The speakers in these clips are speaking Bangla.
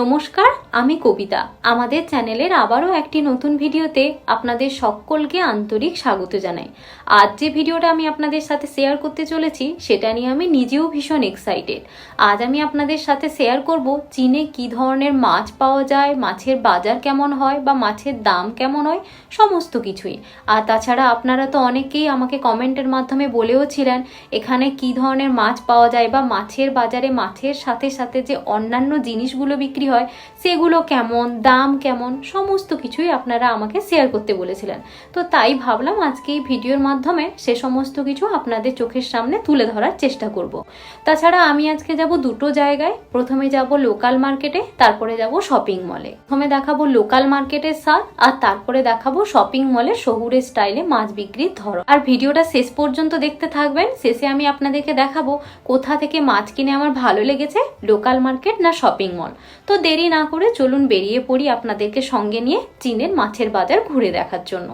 নমস্কার আমি কবিতা। আমাদের চ্যানেলের আবারও একটি নতুন ভিডিওতে আপনাদের সকলকে আন্তরিক স্বাগত জানাই। আজ যে ভিডিওটা আমি আপনাদের সাথে শেয়ার করতে চলেছি, সেটা নিয়ে আমি নিজেও ভীষণ এক্সাইটেড আজ আমি আপনাদের সাথে শেয়ার করব চীনে কি ধরনের মাছ পাওয়া যায়, মাছের বাজার কেমন হয় বা মাছের দাম কেমন হয়, সমস্ত কিছুই। আর তাছাড়া আপনারা তো অনেকেই আমাকে কমেন্টের মাধ্যমে বলেও ছিলেন, এখানে কি ধরনের মাছ পাওয়া যায় বা মাছের বাজারে মাছের সাথে সাথে যে অন্যান্য জিনিসগুলো বিক্রি হয়, সেগুলো কেমন, দাম কেমন, সমস্ত কিছুই আপনারা আমাকে শেয়ার করতে বলেছিলেন। তো তাই ভাবলাম আজকে এই ভিডিওর মাধ্যমে সে সমস্ত কিছু আপনাদের চোখের সামনে তুলে ধরার চেষ্টা করব। তাছাড়া আমি আজকে যাব দুটো জায়গায়। প্রথমে যাব লোকাল মার্কেটে তারপরে যাব শপিং মলে প্রথমে দেখাবো লোকাল মার্কেটের স্বাদ, আর তারপরে দেখাবো শপিং মলে শহুরে স্টাইলে মাছ বিক্রির ধরন। আর ভিডিওটা শেষ পর্যন্ত দেখতে থাকবেন। শেষে আমি আপনাদেরকে দেখাবো কোথা থেকে মাছ কিনে আমার ভালো লেগেছে লোকাল মার্কেট না শপিং মল তো দেরি না করে চলুন বেরিয়ে পড়ি আপনাদেরকে সঙ্গে নিয়ে চীনের মাছের বাজার ঘুরে দেখার জন্য।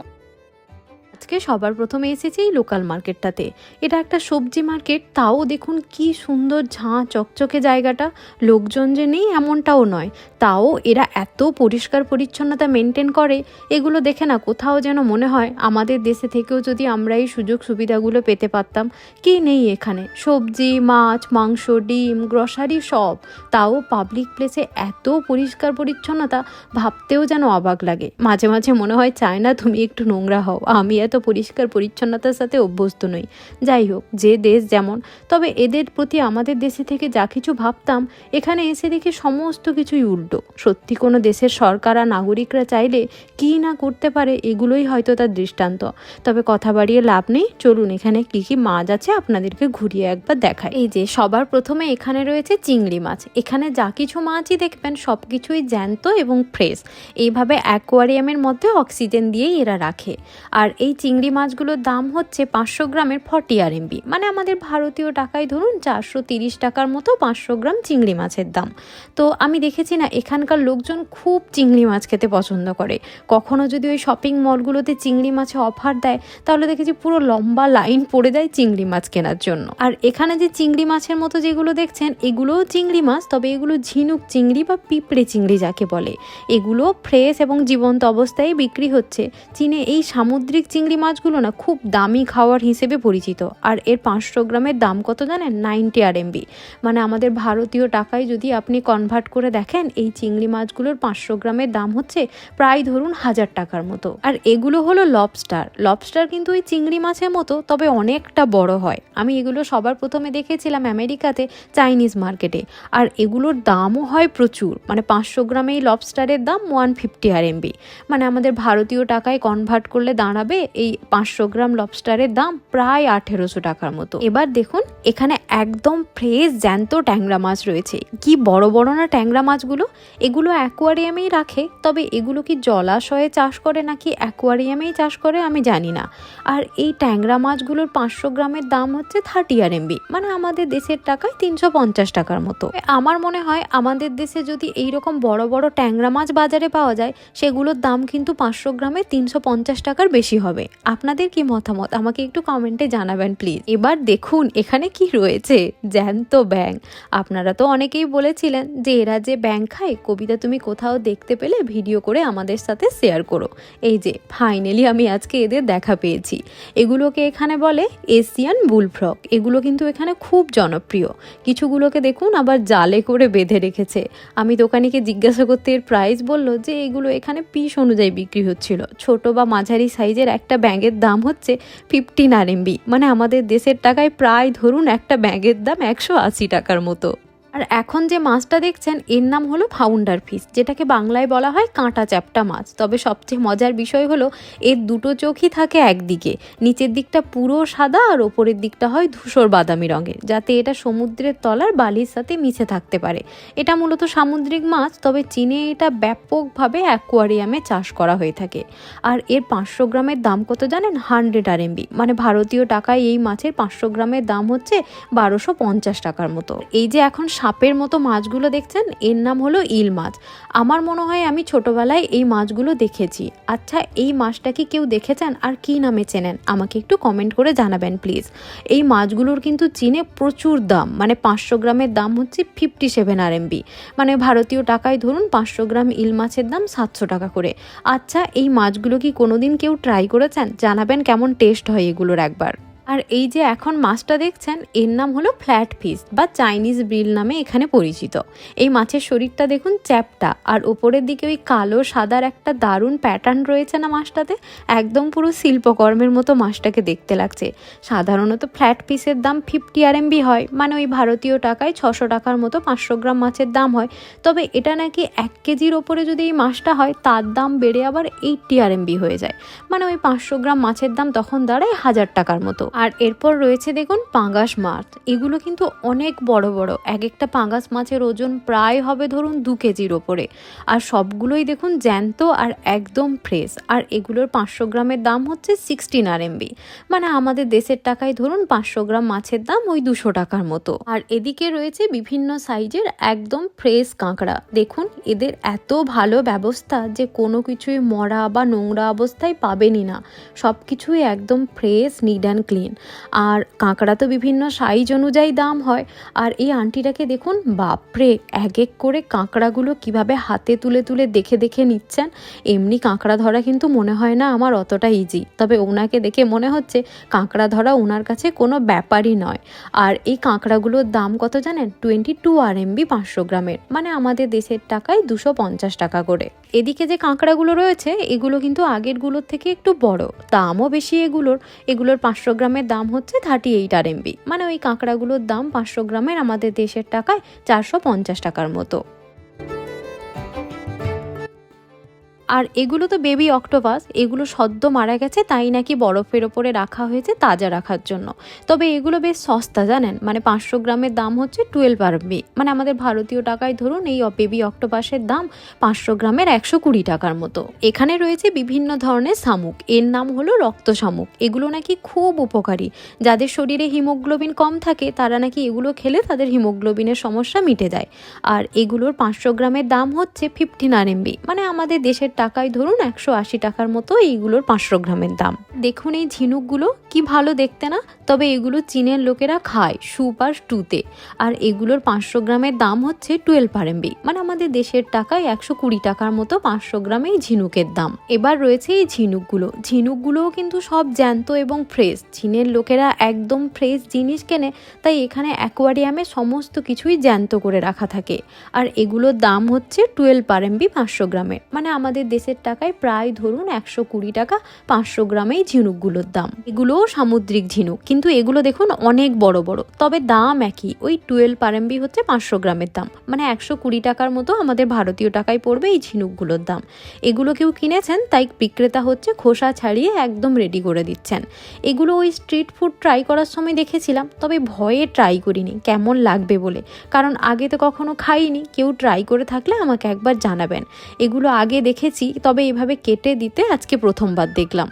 আজকে সবার প্রথমে এসেছি এই লোকাল মার্কেটটাতে এটা একটা সবজি মার্কেট তাও দেখুন কি সুন্দর ঝাঁ চকচকে জায়গাটা। লোকজন যে নেই এমনটাও নয়। তাও এরা এত পরিষ্কার পরিচ্ছন্নতা মেনটেন করে, এগুলো দেখে না কোথাও যেন মনে হয় আমাদের দেশে থেকেও যদি আমরা এই সুযোগ সুবিধাগুলো পেতে পারতাম, কি নেই এখানে? সবজি, মাছ, মাংস, ডিম গ্রসারি সব। তাও পাবলিক প্লেসে এত পরিষ্কার পরিচ্ছন্নতা, ভাবতেও যেন অবাক লাগে। মাঝে মাঝে মনে হয় চায় না তুমি একটু নোংরা হও, আমি এত পরিষ্কার পরিচ্ছন্নতার সাথে অভ্যস্ত নই। যাই হোক, যে দেশ যেমন, তবে এদের প্রতি আমাদের দেশে থেকে যা কিছু ভাবতাম, এখানে এসে দেখি সমস্ত কিছুই উল্টো। সত্যি কোনো দেশের সরকার আর নাগরিকরা চাইলে কী না করতে পারে, এগুলোই হয়তো তার দৃষ্টান্ত। তবে কথা বাড়িয়ে লাভ নেই। চলুন, এখানে কি কি মাছ আছে আপনাদেরকে ঘুরিয়ে একবার দেখায় এই যে, সবার প্রথমে এখানে রয়েছে চিংড়ি মাছ। এখানে যা কিছু মাছই দেখবেন, সব কিছুই জ্যান্ত এবং ফ্রেশ। এইভাবে অ্যাকোয়ারিয়ামের মধ্যে অক্সিজেন দিয়েই এরা রাখে। আর এই চিংড়ি মাছগুলোর দাম হচ্ছে পাঁচশো গ্রামের ফর্টি আর এমবি মানে আমাদের ভারতীয় টাকায় ধরুন চারশো তিরিশ টাকার মতো পাঁচশো গ্রাম চিংড়ি মাছের দাম। তো আমি দেখেছি না, এখানকার লোকজন খুব চিংড়ি মাছ খেতে পছন্দ করে। কখনো যদি ওই শপিং মলগুলোতে চিংড়ি মাছে অফার দেয়, তাহলে দেখেছি পুরো লম্বা লাইন পড়ে যায় চিংড়ি মাছ কেনার জন্য। আর এখানে যে চিংড়ি মাছের মতো যেগুলো দেখছেন, এগুলোও চিংড়ি মাছ, তবে এগুলো ঝিনুক চিংড়ি বা পিঁপড়ে চিংড়ি যাকে বলে। এগুলো ফ্রেশ এবং জীবন্ত অবস্থায় বিক্রি হচ্ছে। চীনে এই সামুদ্রিক চিংড়ি মাছগুলো না খুব দামি খাওয়ার হিসেবে পরিচিত। আর এর পাঁচশো গ্রামের দাম কত জানেন? নাইনটি আর এমবি মানে আমাদের ভারতীয় টাকায় যদি আপনি কনভার্ট করে দেখেন, এই চিংড়ি মাছগুলোর পাঁচশো গ্রামের দাম হচ্ছে প্রায় ধরুন হাজার টাকার মতো। আর এগুলো হলো লবস্টার লবস্টার কিন্তু ওই চিংড়ি মাছের মতো, তবে অনেকটা বড় হয়। আমি এগুলো সবার প্রথমে দেখেছিলাম আমেরিকাতে, চাইনিজ মার্কেটে। আর এগুলোর দামও হয় প্রচুর। মানে পাঁচশো গ্রামে এই লবস্টারের দাম ওয়ান ফিফটি আর এমবি মানে আমাদের ভারতীয় টাকায় কনভার্ট করলে দাঁড়াবে এই পাঁচশো গ্রাম লবস্টারের দাম প্রায় আঠেরোশো টাকার মতো। এবার দেখুন, এখানে একদম ফ্রেশ জ্যান্ত ট্যাংরা মাছ রয়েছে। কি বড় বড় না ট্যাংরা মাছগুলো? এগুলো অ্যাকোয়ারিয়ামেই রাখে, তবে এগুলো কি জলাশয়ে চাষ করে নাকি অ্যাকোয়ারিয়ামেই চাষ করে আমি জানি না। আর এই ট্যাংরা মাছগুলোর পাঁচশো গ্রামের দাম হচ্ছে থার্টি আর এমবি মানে আমাদের দেশের টাকায় তিনশো পঞ্চাশ টাকার মতো। আমার মনে হয় আমাদের দেশে যদি এই রকম বড় বড় ট্যাংরা মাছ বাজারে পাওয়া যায়, সেগুলোর দাম কিন্তু পাঁচশো গ্রামে তিনশো পঞ্চাশ টাকার বেশি হবে। আপনাদের কি মতামত? আমাকে একটু কমেন্টে জানাবেন প্লিজ এবার দেখুন, এখানে কি রয়েছে? জ্যান্ত ব্যাং আপনারা তো অনেকেই বলেছিলেন যে এরা যে ব্যাং খায়, কবিতা তুমি কোথাও দেখতে পেলে, ভিডিও করে আমাদের সাথে শেয়ার করো। এই যে ফাইনালি আমি আজকে এদের দেখা পেয়েছি। এগুলোকে এখানে বলে এশিয়ান বুলফ্রক এগুলো কিন্তু এখানে খুব জনপ্রিয়। কিছুগুলোকে দেখুন, আবার জালে করে বেঁধে রেখেছে। আমি দোকানিকে জিজ্ঞাসা করতে এর প্রাইস বলল যে এগুলো এখানে পিস অনুযায়ী বিক্রি হচ্ছিল। ছোট বা মাঝারি সাইজের একটা ব্যাগের দাম হচ্ছে ফিফটিন আর মানে আমাদের দেশের টাকায় প্রায় ধরুন একটা ব্যাগের দাম একশো আশি টাকার মতো। আর এখন যে মাছটা দেখছেন, এর নাম হলো ফাউন্ডার ফিশ যেটাকে বাংলায় বলা হয় কাঁটা চ্যাপটা মাছ। তবে সবচেয়ে মজার বিষয় হলো, এর দুটো চোখই থাকে একদিকে। নিচের দিকটা পুরো সাদা আর ওপরের দিকটা হয় ধূসর বাদামি রঙের, যাতে এটা সমুদ্রের তলার বালির সাথে মিশে থাকতে পারে। এটা মূলত সামুদ্রিক মাছ, তবে চীনে এটা ব্যাপকভাবে অ্যাকোয়ারিয়ামে চাষ করা হয়ে থাকে। আর এর পাঁচশো গ্রামের দাম কত জানেন? হান্ড্রেড আর এমবি মানে ভারতীয় টাকায় এই মাছের পাঁচশো গ্রামের দাম হচ্ছে বারোশো পঞ্চাশ টাকার মতো। এই যে এখন সাপের মতো মাছগুলো দেখছেন? এর নাম হলো ইল মাছ। আমার মনে হয় আমি ছোটবেলায় এই মাছগুলো দেখেছি। আচ্ছা এই মাছটা কি কেউ দেখেছেন? আর কি নামে চেনেন? আমাকে একটু কমেন্ট করে জানাবেন প্লিজ এই মাছগুলোর কিন্তু চীনে প্রচুর দাম। মানে পাঁচশো গ্রামের দাম হচ্ছে ফিফটি সেভেন আর এমবি মানে ভারতীয় টাকায় ধরুন পাঁচশো গ্রাম ইল মাছের দাম সাতশো টাকা করে। আচ্ছা এই মাছগুলো কি কোনোদিন কেউ ট্রাই করেছেন? জানাবেন, কেমন টেস্ট হয় এগুলোর একবার। আর এই যে এখন মাছটা দেখছেন, এর নাম হলো ফ্ল্যাট ফিশ বা চাইনিজ ব্রিল নামে এখানে পরিচিত। এই মাছের শরীরটা দেখুন চ্যাপটা, আর ওপরের দিকে ওই কালো, সাদার একটা দারুণ প্যাটার্ন রয়েছে না মাছটাতে? একদম পুরো শিল্পকর্মের মতো মাছটাকে দেখতে লাগছে। সাধারণত ফ্ল্যাট পিসের দাম ফিফটি আর এমবি হয় মানে ওই ভারতীয় টাকায় ছশো টাকার মতো পাঁচশো গ্রাম মাছের দাম হয়। তবে এটা নাকি এক কেজির ওপরে যদি এই মাছটা হয়, তার দাম বেড়ে আবার এইটটি আর এমবি হয়ে যায়। মানে ওই পাঁচশো গ্রাম মাছের দাম তখন দাঁড়ায় হাজার টাকার মতো। আর এরপর রয়েছে দেখুন পাঙ্গাস মাছ। এগুলো কিন্তু অনেক বড় বড়। এক একটা পাঙ্গাস মাছের ওজন প্রায় হবে ধরুন দু কেজির ওপরে। আর সবগুলোই দেখুন জ্যান্ত আর একদম ফ্রেশ আর এগুলোর পাঁচশো গ্রামের দাম হচ্ছে সিক্সটিন আর এমবি মানে আমাদের দেশের টাকায় ধরুন পাঁচশো গ্রাম মাছের দাম ওই দুশো টাকার মতো। আর এদিকে রয়েছে বিভিন্ন সাইজের একদম ফ্রেশ কাঁকড়া। দেখুন, এদের এত ভালো ব্যবস্থা যে কোনো কিছুই মরা বা নোংরা অবস্থায় পাবেনই না। সব কিছুই একদম ফ্রেশ নিড অ্যান্ড ক্লিন আর কাঁকড়া তো বিভিন্ন সাইজ অনুযায়ী দাম হয়। আর এই আন্টিটাকে দেখুন, বাপরে, এক এক করে কাঁকড়াগুলো কীভাবে হাতে তুলে তুলে দেখে দেখে নিচ্ছেন। এমনি কাঁকড়া ধরা কিন্তু মনে হয় না আমার অতটা ইজি তবে ওনাকে দেখে মনে হচ্ছে কাঁকড়া ধরা ওনার কাছে কোনো ব্যাপারই নয়। আর এই কাঁকড়াগুলোর দাম কত জানেন? টোয়েন্টি টু আর এমবি পাঁচশো গ্রামের। মানে আমাদের দেশের টাকায় দুশো পঞ্চাশ টাকা করে। এদিকে যে কাঁকড়াগুলো রয়েছে, এগুলো কিন্তু আগেরগুলোর থেকে একটু বড়। দামও বেশি এগুলোর। এগুলোর পাঁচশো গ্রামের দাম হচ্ছে থার্টি এইট আর এমবি মানে ওই কাঁকড়াগুলোর দাম পাঁচশো গ্রামের আমাদের দেশের টাকায় চারশো পঞ্চাশ টাকার মতো। আর এগুলো তো বেবি অক্টোপাস এগুলো সদ্য মারা গেছে, তাই নাকি বরফের ওপরে রাখা হয়েছে তাজা রাখার জন্য। তবে এগুলো বেশ সস্তা, জানেন? মানে পাঁচশো গ্রামের দাম হচ্ছে টুয়েলভ আরবি। মানে আমাদের ভারতীয় টাকায় ধরুন, এই বেবি অক্টোপাসের দাম পাঁচশো গ্রামের একশো কুড়ি টাকার মতো। এখানে রয়েছে বিভিন্ন ধরনের শামুক। এর নাম হলো রক্ত শামুক। এগুলো নাকি খুব উপকারী। যাদের শরীরে হিমোগ্লোবিন কম থাকে, তারা নাকি এগুলো খেলে তাদের হিমোগ্লোবিনের সমস্যা মিটে যায়। আর এগুলোর পাঁচশো গ্রামের দাম হচ্ছে ফিফটিন আর এমবি মানে আমাদের দেশের টাকায় ধরুন একশো আশি টাকার মতো এইগুলোর পাঁচশো গ্রামের দাম। দেখুন এই ঝিনুকগুলো, কি ভালো দেখতে না? তবে এগুলো চীনের লোকেরা খায় স্যুপ আর স্টুতে। আর এগুলোর পাঁচশো গ্রামের দাম হচ্ছে টুয়েলভ আর মানে আমাদের দেশের টাকায় একশো কুড়ি টাকার মতো পাঁচশো গ্রামে এই ঝিনুকের দাম। এবার রয়েছে এই ঝিনুকগুলো। ঝিনুকগুলোও কিন্তু সব জ্যান্ত এবং ফ্রেশ। চীনের লোকেরা একদম ফ্রেশ জিনিস কেনে, তাই এখানে অ্যাকোয়ারিয়ামে সমস্ত কিছুই জ্যান্ত করে রাখা থাকে। আর এগুলোর দাম হচ্ছে টুয়েলভ আর এমবি পাঁচশো গ্রামের। মানে আমাদের দেশের টাকায় প্রায় ধরুন একশো কুড়ি টাকা পাঁচশো গ্রামেই ঝিনুকগুলোর দাম। এগুলোও সামুদ্রিক ঝিনুক। কিন্তু এগুলো দেখুন অনেক বড় বড়। তবে দাম একই। ওই টুয়েলভ আর এমবি হচ্ছে পাঁচশো গ্রামের দাম। মানে একশো কুড়ি টাকার মতো আমাদের ভারতীয় টাকায় পড়বে এই ঝিনুকগুলোর দাম। এগুলো কেউ কিনেছেন, তাই বিক্রেতা হচ্ছে খোসা ছাড়িয়ে একদম রেডি করে দিচ্ছেন। এগুলো ওই স্ট্রিট ফুড ট্রাই করার সময় দেখেছিলাম, তবে ভয়ে ট্রাই করিনি, কেমন লাগবে বলে। কারণ আগে তো কখনো খাইনি, কেউ ট্রাই করে থাকলে আমাকে একবার জানাবেন। এগুলো আগে দেখেছি, তবে এভাবে কেটে দিতে আজকে প্রথমবার দেখলাম।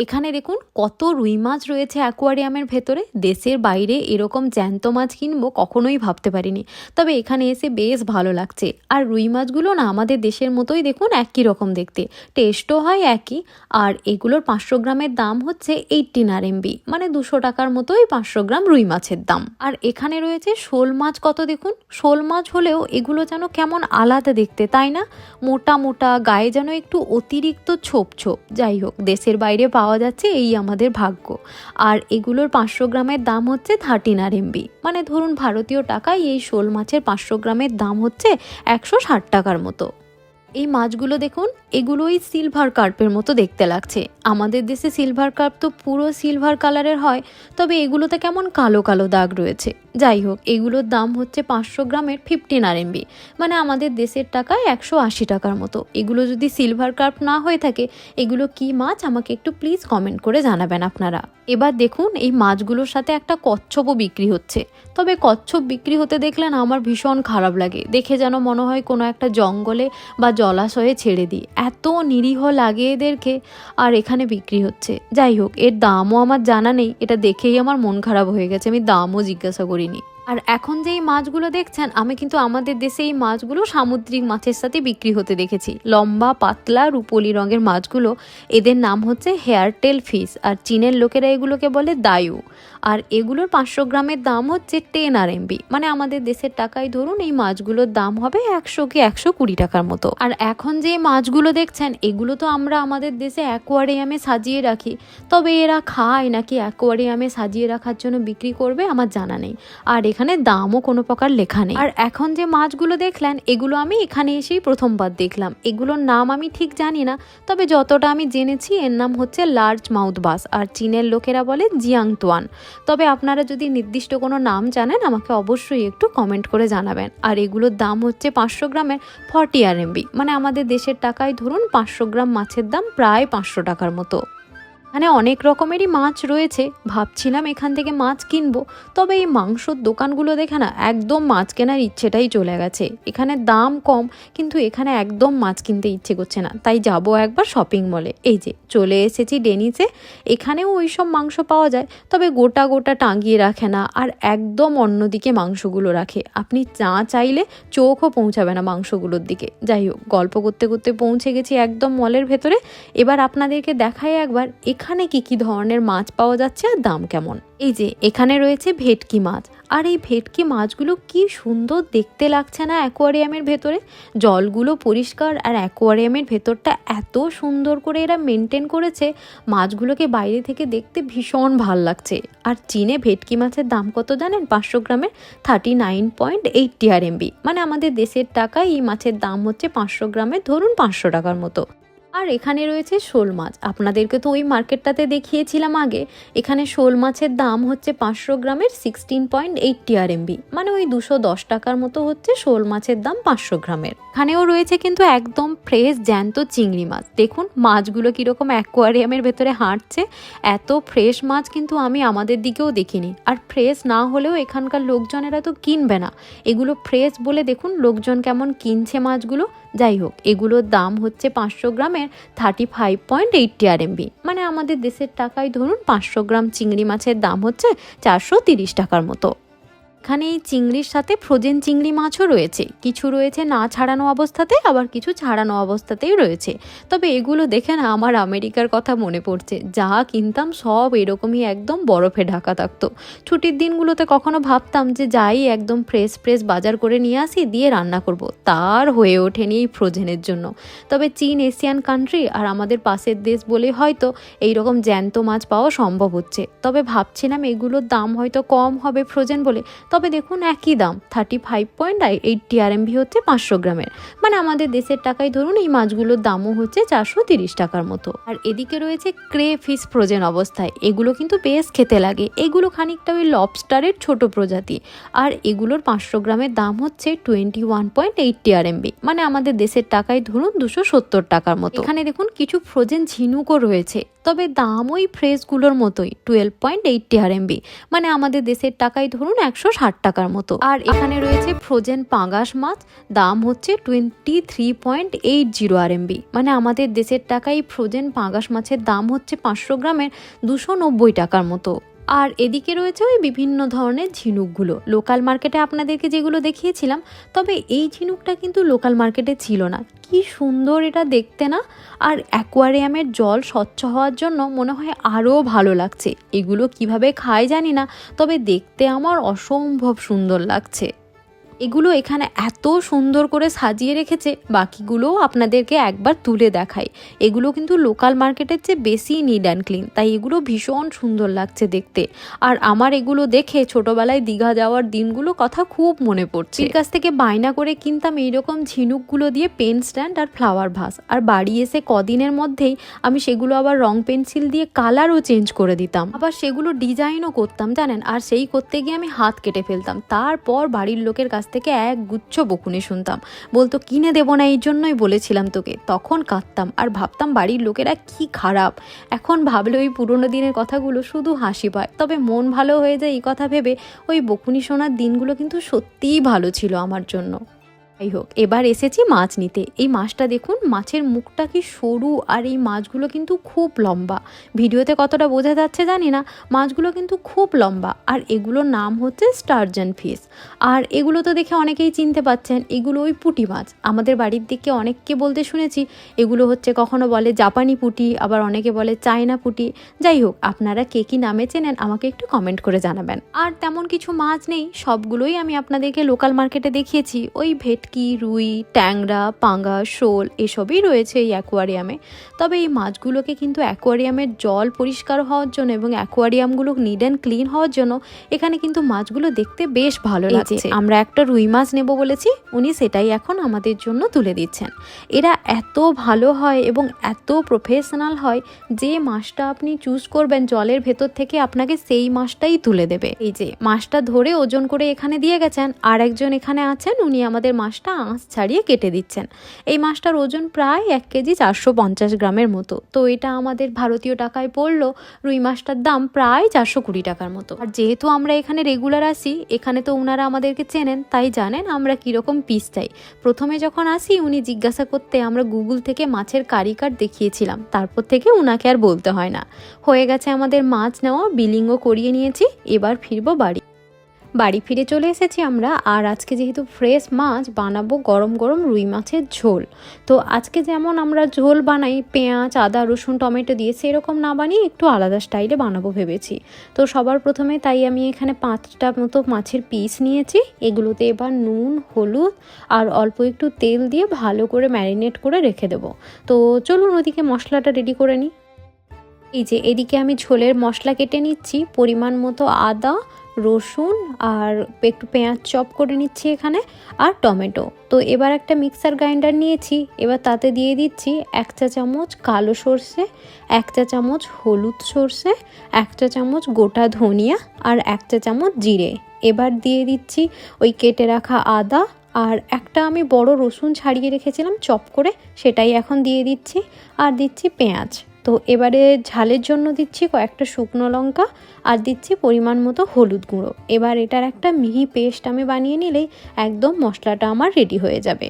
এখানে দেখুন, কত রুই মাছ রয়েছে অ্যাকোয়ারিয়ামের ভেতরে। দেশের বাইরে এরকম জ্যান্ত মাছ কিনবো কখনোই ভাবতে পারিনি। তবে এখানে এসে বেশ ভালো লাগছে। আর রুই মাছগুলো না আমাদের দেশের মতোই দেখুন একই রকম দেখতে। টেস্টও হয় একই। আর এগুলোর পাঁচশো গ্রামের দাম হচ্ছে এইটিন আর এমবি মানে দুশো টাকার মতোই পাঁচশো গ্রাম রুই মাছের দাম। আর এখানে রয়েছে শোল মাছ কত দেখুন? শোল মাছ হলেও এগুলো যেন কেমন আলাদা দেখতে, তাই না? মোটা মোটা, গায়ে যেন একটু অতিরিক্ত ছোপ ছোপ। যাই হোক, দেশের বাইরে পাওয়া যাচ্ছে এই আমাদের ভাগ্য। আর এগুলোর পাঁচশো গ্রামের দাম হচ্ছে থার্টিন আর এমবি মানে ধরুন ভারতীয় টাকায় এই শোল মাছের পাঁচশো গ্রামের দাম হচ্ছে একশো ষাট টাকার মতো। এই মাছগুলো দেখুন, এগুলোই সিলভার কার্পের মতো দেখতে লাগছে। আমাদের দেশে সিলভার কার্প তো পুরো সিলভার কালারের হয়, তবে এগুলোতে কেমন কালো কালো দাগ রয়েছে। যাই হোক, এগুলোর দাম হচ্ছে পাঁচশো গ্রামের ফিফটিন আর এমবি মানে আমাদের দেশের টাকায় একশো আশি টাকার মতো। এগুলো যদি সিলভার কার্প না হয়ে থাকে, এগুলো কি মাছ আমাকে একটু প্লিজ কমেন্ট করে জানাবেন আপনারা। এবার দেখুন, এই মাছগুলোর সাথে একটা কচ্ছপও বিক্রি হচ্ছে। তবে কচ্ছপ বিক্রি হতে দেখলে না আমার ভীষণ খারাপ লাগে। দেখে যেন মনে হয় কোনো একটা জঙ্গলে বা জলাশয়ে ছেড়ে দিই। এত নিরীহ লাগে এদেরকে আর এখানে বিক্রি হচ্ছে। যাই হোক, এর দামও আমার জানা নেই। এটা দেখেই আমার মন খারাপ হয়ে গেছে। আমি দামও জিজ্ঞাসা করিনি। আর এখন যে এই মাছগুলো দেখছেন, আমি কিন্তু আমাদের দেশে এই মাছগুলো সামুদ্রিক মাছের সাথে বিক্রি হতে দেখেছি। লম্বা, পাতলা, রুপোলি রঙের মাছগুলো, এদের নাম হচ্ছে হেয়ারটেল ফিশ, আর চীনের লোকেরা এগুলোকে বলে দায়ু। আর এগুলোর পাঁচশো গ্রামের দাম হচ্ছে টেন আর এমবি মানে আমাদের দেশের টাকায় ধরুন এই মাছগুলোর দাম হবে একশো কি একশো কুড়ি টাকার মতো। আর এখন যে মাছগুলো দেখছেন, এগুলো তো আমরা আমাদের দেশে অ্যাকোয়ারিয়ামে সাজিয়ে রাখি। তবে এরা খায় নাকি অ্যাকোয়ারিয়ামে সাজিয়ে রাখার জন্য বিক্রি করবে আমার জানা নেই। আর এখানে দামও কোনো প্রকার লেখা নেই। আর এখন যে মাছগুলো দেখলেন, এগুলো আমি এখানে এসেই প্রথমবার দেখলাম। এগুলোর নাম আমি ঠিক জানি না, তবে যতটা আমি জেনেছি, এর নাম হচ্ছে লার্জ মাউথ বাস আর চীনের লোকেরা বলে জিয়াংতোয়ান তবে আপনারা যদি নির্দিষ্ট কোনো নাম জানেন, আমাকে অবশ্যই একটু কমেন্ট করে জানাবেন। আর এগুলোর দাম হচ্ছে পাঁচশো গ্রামের ফর্টি আর এমবি মানে আমাদের দেশের টাকায় ধরুন পাঁচশো গ্রাম মাছের দাম প্রায় পাঁচশো টাকার মতো। এখানে অনেক রকমেরই মাছ রয়েছে। ভাবছিলাম এখান থেকে মাছ কিনবো, তবে এই মাংসর দোকানগুলো দেখে না একদম মাছ কেনার ইচ্ছেটাই চলে গেছে। এখানে দাম কম, কিন্তু এখানে একদম মাছ কিনতে ইচ্ছে করছে না। তাই যাব একবার শপিং মলে। এই যে, চলে এসেছি ডেনিসে। এখানেও ওই সব মাংস পাওয়া যায়, তবে গোটা গোটা টাঙিয়ে রাখে না আর একদম অন্যদিকে মাংসগুলো রাখে। আপনি চা চাইলে চোখও পৌঁছাবে না মাংসগুলোর দিকে। যাই হোক, গল্প করতে করতে পৌঁছে গেছি একদম মলের ভেতরে। এবার আপনাদেরকে দেখাই একবার এখানে কি কি ধরনের মাছ পাওয়া যাচ্ছে আর দাম কেমন? এই যে, এখানে রয়েছে ভেটকি মাছ। আর এই ভেটকি মাছগুলো কি সুন্দর দেখতে লাগছে না অ্যাকোয়ারিয়ামের ভেতরে? জলগুলো পরিষ্কার আর অ্যাকোয়ারিয়ামের ভেতরটা এত সুন্দর করে এরা মেনটেন করেছে, মাছগুলোকে বাইরে থেকে দেখতে ভীষণ ভালো লাগছে। আর চীনে ভেটকি মাছের দাম কত জানেন? পাঁচশো গ্রামের thirty nine point eighty R MB মানে আমাদের দেশের টাকায় এই মাছের দাম হচ্ছে পাঁচশো গ্রামের, ধরুন পাঁচশো টাকার মতো। আর এখানে রয়েছে শোল মাছ। আপনাদেরকে তো ওই মার্কেটটাতে দেখিয়েছিলাম আগে। এখানে শোল মাছের দাম হচ্ছে পাঁচশো গ্রামের sixteen point eighty R MB মানে ওই দুশো দশ টাকার মতো হচ্ছে শোল মাছের দাম পাঁচশো গ্রামের। এখানেও রয়েছে কিন্তু একদম ফ্রেশ জ্যান্ত চিংড়ি মাছ। দেখুন মাছগুলো কীরকম অ্যাকোয়ারিয়ামের ভেতরে হাঁটছে। এত ফ্রেশ মাছ কিন্তু আমি আমাদের দিকেও দেখিনি। আর ফ্রেশ না হলেও এখানকার লোকজনেরা তো কিনবে না। এগুলো ফ্রেশ বলে দেখুন লোকজন কেমন কিনছে মাছগুলো। যাই হোক, এগুলোর দাম হচ্ছে পাঁচশো গ্রামের thirty five point eighty R MB মানে আমাদের দেশের টাকায় ধরুন পাঁচশো গ্রাম চিংড়ি মাছের দাম হচ্ছে চারশো তিরিশ টাকার মতো। এখানে এই চিংড়ির সাথে ফ্রোজেন চিংড়ি মাছও রয়েছে। কিছু রয়েছে না ছাড়ানো অবস্থাতে, আবার কিছু ছাড়ানো অবস্থাতেই রয়েছে। তবে এগুলো দেখে না আমার আমেরিকার কথা মনে পড়ছে। যা কিনতাম সব এরকমই একদম বরফে ঢাকা থাকতো। ছুটির দিনগুলোতে কখনো ভাবতাম যে যাই একদম ফ্রেশ ফ্রেশ বাজার করে নিয়ে আসি, দিয়ে রান্না করব। তার হয়ে ওঠেনি এই ফ্রোজেনের জন্য। তবে চীন, এশিয়ান কান্ট্রি আর আমাদের পাশের দেশ বলে হয়তো এই রকম জ্যান্ত মাছ পাওয়া সম্ভব হচ্ছে। তবে ভাবছিলাম এগুলোর দাম হয়তো কম হবে ফ্রোজেন বলে। তবে দেখুন একই দাম thirty five point eighty R MB হচ্ছে পাঁচশো গ্রামের। মানে আমাদের দেশের টাকায় ধরুন এই মাছগুলোর দামও হচ্ছে চারশো তিরিশ টাকার মতো। আর এদিকে রয়েছে ক্রে ফিশ ফ্রোজেন অবস্থায়। এগুলো কিন্তু বেশ খেতে লাগে। এগুলো খানিকটা ওই লবস্টারের ছোট প্রজাতি। আর এগুলোর পাঁচশো গ্রামের দাম হচ্ছে twenty one point eighty R MB মানে আমাদের দেশের টাকায় ধরুন দুশো সত্তর টাকার মতো। এখানে দেখুন কিছু ফ্রোজেন ঝিনুকও রয়েছে। তবে দাম ওই ফ্রেশগুলোর মতোই twelve point eighty R MB মানে আমাদের দেশের টাকায় ধরুন একশো ষাট টাকার মতো। আর এখানে রয়েছে ফ্রোজেন পাঙ্গাস মাছ, দাম হচ্ছে twenty three point eight zero R MB মানে আমাদের দেশের টাকায় ফ্রোজেন পাঙ্গাস মাছের দাম হচ্ছে পাঁচশো গ্রামের দুশো নব্বই টাকার মতো। আর এদিকে রয়েছে ওই বিভিন্ন ধরনের ঝিনুকগুলো। লোকাল মার্কেটে আপনাদেরকে যেগুলো দেখিয়েছিলাম, তবে এই ঝিনুকটা কিন্তু লোকাল মার্কেটে ছিল না। কি সুন্দর এটা দেখতে না? আর অ্যাকোয়ারিয়ামের জল স্বচ্ছ হওয়ার জন্য মনে হয় আরও ভালো লাগছে। এগুলো কীভাবে খায় জানি না, তবে দেখতে আমার অসম্ভব সুন্দর লাগছে। এগুলো এখানে এত সুন্দর করে সাজিয়ে রেখেছে, বাকিগুলোও আপনাদেরকে একবার তুলে দেখাই। এগুলো কিন্তু লোকাল মার্কেটের চেয়ে বেশি নিড অ্যান্ড ক্লিন তাই এগুলো ভীষণ সুন্দর লাগছে দেখতে। আর আমার এগুলো দেখে ছোটবেলায় দীঘা যাওয়ার দিনগুলো কথা খুব মনে পড়ছে। এর কাছ থেকে বায়না করে কিনতাম এইরকম ঝিনুকগুলো দিয়ে পেন স্ট্যান্ড আর ফ্লাওয়ার ভাস। আর বাড়ি এসে কদিনের মধ্যেই আমি সেগুলো আবার রং পেন্সিল দিয়ে কালারও চেঞ্জ করে দিতাম। আবার সেগুলো ডিজাইনও করতাম, জানেন? আর সেই করতে গিয়ে আমি হাত কেটে ফেলতাম। তারপর বাড়ির লোকের কাছ থেকে এক গুচ্ছ বকুনি শুনতাম। বলতো, কিনে দেবো না, এই জন্যই বলেছিলাম তোকে। তখন কাঁদতাম আর ভাবতাম বাড়ির লোকেরা কি খারাপ। এখন ভাবলে ওই পুরনো দিনের কথাগুলো শুধু হাসি পায়। তবে মন ভালো হয়ে যায় এই কথা ভেবে, ওই বকুনি শোনার দিনগুলো কিন্তু সত্যিই ভালো ছিল আমার জন্য। যাই হোক এবার এসেছি মাছ নিতে। এই মাছটা দেখুন, মাছের মুখটা কি সরু আর এই মাছগুলো কিন্তু খুব লম্বা। ভিডিওতে কতটা বোঝা যাচ্ছে জানি না, মাছগুলো কিন্তু খুব লম্বা। আর এগুলোর নাম হচ্ছে স্টারজন ফিশ। আর এগুলো তো দেখে অনেকেই চিনতে পাচ্ছেন, এগুলো ওই পুঁটি মাছ। আমাদের বাড়ির দিকে অনেককে বলতে শুনেছি, এগুলো হচ্ছে কখনো বলে জাপানি পুঁটি, আবার অনেকে বলে চায়না পুঁটি। যাই হোক আপনারা কে কী নামে চেনেন আমাকে একটু কমেন্ট করে জানাবেন। আর তেমন কিছু মাছ নেই, সবগুলোই আমি আপনাদেরকে লোকাল মার্কেটে দেখিয়েছি, ওই ভেটকি রুই ট্যাংরা পাঙ্গা শোল এসবই রয়েছে এই অ্যাকোয়ারিয়ামে। তবে এই মাছগুলোকে কিন্তু অ্যাকোয়ারিয়ামের জল পরিষ্কার হওয়ার জন্য এবং অ্যাকোয়ারিয়ামগুলো নিড অ্যান্ড ক্লিন হওয়ার জন্য এখানে কিন্তু মাছগুলো দেখতে বেশ ভালো লাগছে। আমরা একটা রুই মাছ নেব বলেছি উনি সেটাই এখন আমাদের জন্য তুলে দিচ্ছেন। এরা এত ভালো হয় এবং এত প্রফেশনাল হয় যে মাছটা আপনি চুজ করবেন জলের ভেতর থেকে আপনাকে সেই মাছটাই তুলে দেবে। এই যে মাছটা ধরে ওজন করে এখানে দিয়ে গেছেন আর একজন এখানে আছেন উনি আমাদের মাছটা আঁশ ছাড়িয়ে কেটে দিচ্ছেন। এই মাছটার ওজন প্রায় এক কেজি চারশো পঞ্চাশ গ্রামের মতো। তো এটা আমাদের ভারতীয় টাকায় পড়ল রুই মাছটার দাম প্রায় চারশো কুড়ি টাকার মতো। আর যেহেতু আমরা এখানে রেগুলার আসি, এখানে তো ওনারা আমাদেরকে চেনেন, তাই জানেন আমরা কীরকম পিস চাই। প্রথমে যখন আসি, উনি জিজ্ঞাসা করতে আমরা গুগল থেকে মাছের কারি কার্ড দেখিয়েছিলাম। তারপর থেকে উনাকে আর বলতে হয় না। হয়ে গেছে আমাদের মাছ নেওয়া বিলিংও করিয়ে নিয়েছি, এবার ফিরবো বাড়ি। বাড়ি ফিরে চলে এসেছি আমরা, আর আজকে যেহেতু ফ্রেশ মাছ, বানাবো গরম গরম রুই মাছের ঝোল। তো আজকে যেমন আমরা ঝোল বানাই, পেঁয়াজ, আদা, রসুন, টমেটো দিয়ে সেরকম না বানিয়ে একটু আলাদা স্টাইলে বানাবো ভেবেছি। তো সবার প্রথমে তাই আমি এখানে পাঁচটা মতো মাছের পিস নিয়েছি। এগুলোতে এবার নুন, হলুদ আর অল্প একটু তেল দিয়ে ভালো করে ম্যারিনেট করে রেখে দেবো। তো চলুন ওদিকে মশলাটা রেডি করে নিই। এই যে এদিকে আমি ঝোলের মশলা কেটে নিচ্ছি, পরিমাণ মতো আদা রসুন আর একটু পেঁয়াজ চপ করে নিচ্ছি এখানে আর টমেটো। তো এবার একটা মিক্সার গ্রাইন্ডার নিয়েছি, এবার তাতে দিয়ে দিচ্ছি এক চা চামচ কালো সর্ষে, এক চা চামচ হলুদ সর্ষে, এক চা চামচ গোটা ধনিয়া আর এক চা চামচ জিরে। এবার দিয়ে দিচ্ছি ওই কেটে রাখা আদা আর একটা আমি বড় রসুন ছাড়িয়ে রেখেছিলাম চপ করে, সেটাই এখন দিয়ে দিচ্ছি। আর দিচ্ছি পেঁয়াজ। তো এবারে ঝালের জন্য দিচ্ছি কয়েকটা শুকনো লঙ্কা আর দিচ্ছি পরিমাণ মতো হলুদ গুঁড়ো। এবার এটার একটা মিহি পেস্ট আমি বানিয়ে নিলেই একদম মশলাটা আমার রেডি হয়ে যাবে।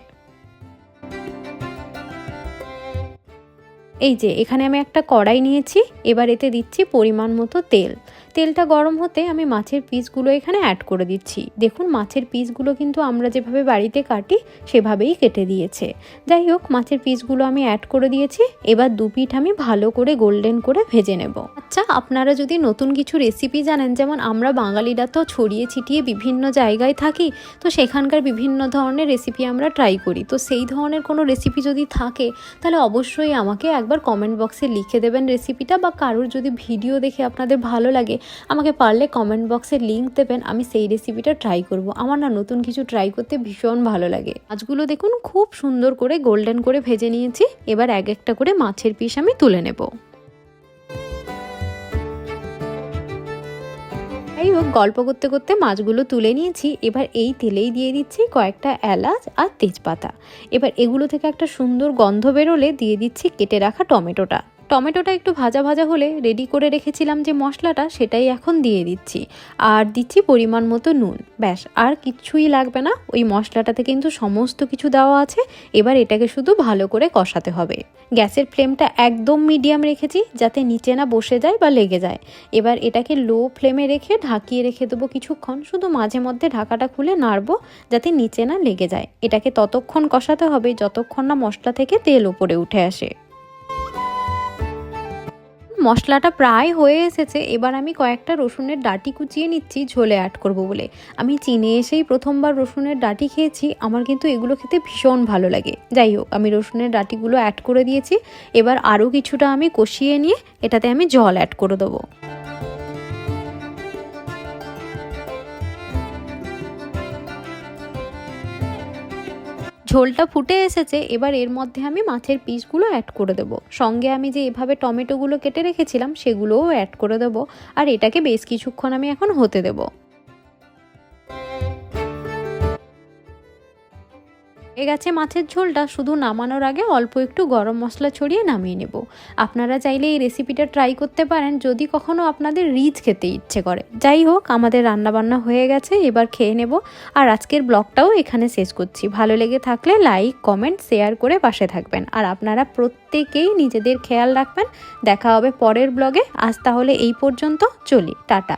এই যে, এখানে আমি একটা কড়াই নিয়েছি, এবার এতে দিচ্ছি পরিমাণ মতো তেল। তেলটা গরম হতে আমি মাছের পিসগুলো এখানে অ্যাড করে দিচ্ছি। দেখুন, মাছের পিসগুলো কিন্তু আমরা যেভাবে বাড়িতে কাটি, সেভাবেই কেটে দিয়েছে। যাই হোক, মাছের পিসগুলো আমি অ্যাড করে দিয়েছি। এবার দু পিঠ আমি ভালো করে গোল্ডেন করে ভেজে নেব। আচ্ছা আপনারা যদি নতুন কিছু রেসিপি জানেন, যেমন আমরা বাঙালিরা তো ছড়িয়ে ছিটিয়ে বিভিন্ন জায়গায় থাকি, তো সেখানকার বিভিন্ন ধরনের রেসিপি আমরা ট্রাই করি। তো সেই ধরনের কোনো রেসিপি যদি থাকে, তাহলে অবশ্যই আমাকে একবার কমেন্ট বক্সে লিখে দেবেন রেসিপিটা বা কারোর যদি ভিডিও দেখে আপনাদের ভালো লাগে আমাকে পারলে কমেন্ট বক্সে লিঙ্ক দেবেন, আমি সেই রেসিপিটা ট্রাই করব। আমার না নতুন কিছু ট্রাই করতে ভীষণ ভালো লাগে। মাছগুলো দেখুন, খুব সুন্দর করে গোল্ডেন করে ভেজে নিয়েছি। এবার এক একটা করে মাছের পিস আমি তুলে নেব। যাই হোক, গল্প করতে করতে মাছগুলো তুলে নিয়েছি। এবার এই তেলেই দিয়ে দিচ্ছি কয়েকটা এলাচ আর তেজপাতা। এবার এগুলো থেকে একটা সুন্দর গন্ধ বেরোলে দিয়ে দিচ্ছি কেটে রাখা টমেটোটা। টমেটোটা একটু ভাজা ভাজা হলে রেডি করে রেখেছিলাম যে মশলাটা, সেটাই এখন দিয়ে দিচ্ছি। আর দিচ্ছি পরিমাণ মতো নুন। ব্যাস, আর কিচ্ছুই লাগবে না। ওই মশলাটাতে কিন্তু সমস্ত কিছু দেওয়া আছে। এবার এটাকে শুধু ভালো করে কষাতে হবে। গ্যাসের ফ্লেমটা একদম মিডিয়াম রেখেছি, যাতে নিচে না বসে যায় বা লেগে যায়। এবার এটাকে লো ফ্লেমে রেখে ঢাকিয়ে রেখে দেবো কিছুক্ষণ। শুধু মাঝে মধ্যে ঢাকাটা খুলে নাড়বো, যাতে নিচে না লেগে যায়। এটাকে ততক্ষণ কষাতে হবে, যতক্ষণ না মশলা থেকে তেল ওপরে উঠে আসে। মশলাটা প্রায় হয়ে এসেছে, এবার আমি কয়েকটা রসুনের ডাটি কুচিয়ে নিচ্ছি, ঝোলে অ্যাড করব বলে। আমি চীনে এসেই প্রথমবার রসুনের ডাটি খেয়েছি, আমার কিন্তু এগুলো খেতে ভীষণ ভালো লাগে। যাই হোক, আমি রসুনের ডাটিগুলো অ্যাড করে দিয়েছি, এবার আরও কিছুটা আমি কষিয়ে নিয়ে এটাতে আমি জল অ্যাড করে দেবো। ঝোলটা ফুটে এসেছে, এবার এর মধ্যে আমি মাছের পিসগুলো অ্যাড করে দেবো। সঙ্গে আমি যে এভাবে টমেটোগুলো কেটে রেখেছিলাম, সেগুলোও অ্যাড করে দেবো। আর এটাকে বেশ কিছুক্ষণ আমি এখন হতে দেবো। এ গেছে মাছের ঝোলটা শুধু নামানোর আগে অল্প একটু গরম মশলা ছড়িয়ে নামিয়ে নেব। আপনারা চাইলে এই রেসিপিটা ট্রাই করতে পারেন যদি কখনও আপনাদের রিচ খেতে ইচ্ছে করে। যাই হোক, আমাদের রান্নাবান্না হয়ে গেছে, এবার খেয়ে নেব। আর আজকের ব্লগটাও এখানে শেষ করছি। ভালো লেগে থাকলে লাইক কমেন্ট শেয়ার করে পাশে থাকবেন। আর আপনারা প্রত্যেকেই নিজেদের খেয়াল রাখবেন। দেখা হবে পরের ব্লগে। আজ তাহলে এই পর্যন্ত। চলি, টাটা।